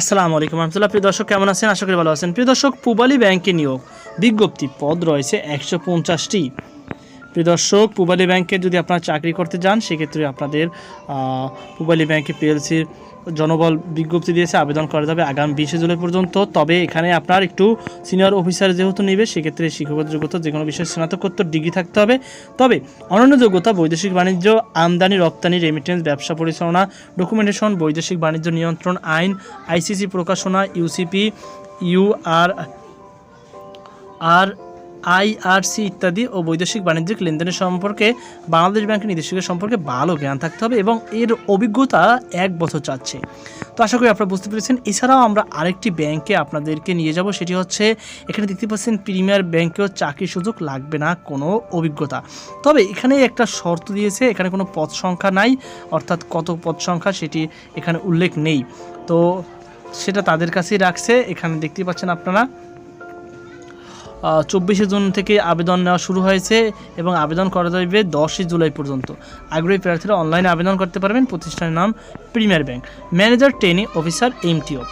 আসসালামু আলাইকুম রহমতুল্লাহ। প্রিয় দর্শক, কেমন আছেন? আশা করি ভালো আছেন। প্রিয় দর্শক, পুবালি ব্যাংকে নিয়োগ বিজ্ঞপ্তি পদ রয়েছে একশো পঞ্চাশটি। প্রিয় দর্শক, পুবালী ব্যাংকে যদি আপনারা চাকরি করতে যান, সেক্ষেত্রে আপনাদের পুবালী ব্যাংকে পিএলসির জনবল বিজ্ঞপ্তি দিয়েছে, আবেদন করা যাবে আগামী বিশে জুলাই পর্যন্ত। তবে এখানে আপনার একটু সিনিয়র অফিসার যেহেতু নেবে, সেক্ষেত্রে শিক্ষকতা যোগ্যতা যে কোনো বিষয়ে স্নাতকোত্তর ডিগ্রি থাকতে হবে। তবে অন্যান্য যোগ্যতা বৈদেশিক বাণিজ্য, আমদানি, রপ্তানি রেমিটেন্স ব্যবসা পরিচালনা ডকুমেন্টেশন বৈদেশিক বাণিজ্য নিয়ন্ত্রণ আইন আইসিসি প্রকাশনা ইউসিপি ইউআর আর আইআরসি ইত্যাদি ও বৈদেশিক বাণিজ্যিক লেনদেনের সম্পর্কে বাংলাদেশ ব্যাংকের নির্দেশকের সম্পর্কে ভালো জ্ঞান থাকতে হবে এবং এর অভিজ্ঞতা এক বছর চাচ্ছে। তো আশা করি আপনারা বুঝতে পেরেছেন। এছাড়াও আমরা আরেকটি ব্যাংকে আপনাদেরকে নিয়ে যাব, সেটি হচ্ছে এখানে দেখতে পাচ্ছেন প্রিমিয়ার ব্যাংকেও চাকরির সুযোগ লাগবে না কোনো অভিজ্ঞতা। তবে এখানে একটা শর্ত দিয়েছে, এখানে কোনো পদ সংখ্যা নাই, অর্থাৎ কত পদ সংখ্যা সেটি এখানে উল্লেখ নেই। তো সেটা তাদের কাছেই রাখছে। এখানে দেখতে পাচ্ছেন আপনারা চব্বিশে জুন থেকে আবেদন নেওয়া শুরু হয়েছে এবং আবেদন করা যাবে দশই জুলাই পর্যন্ত। আগ্রহী প্রার্থীরা অনলাইনে আবেদন করতে পারবেন। প্রতিষ্ঠানের নাম premier bank manager training officer MTO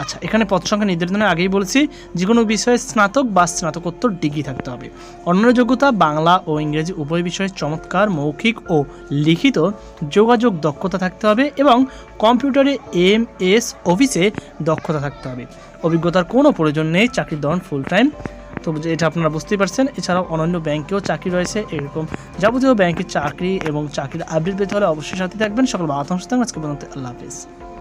আচ্ছা এখানে পদ সংখ্যা নির্ধারণের আগেই বলেছি যে কোনো বিষয়ে স্নাতক বা স্নাতকোত্তর ডিগ্রি থাকতে হবে। অন্যান্য যোগ্যতা বাংলা ও ইংরেজি উভয় বিষয়ে চমৎকার, মৌখিক ও লিখিত যোগাযোগ দক্ষতা থাকতে হবে এবং কম্পিউটারে এম এস অফিসে দক্ষতা থাকতে হবে। অভিজ্ঞতার কোনো প্রয়োজন নেই, চাকরির ধরন ফুল টাইম তো এটা আপনারা বুঝতেই পারছেন, এছাড়াও অন্যান্য ব্যাংকেও চাকরি রয়েছে। এরকম যাবতীয় ব্যাংকের চাকরি এবং চাকরির আপডেট পেতে হলে অবশ্যই সাথে থাকবেন। সকল থাকবেন আজকে আল্লাহ হাফিজ।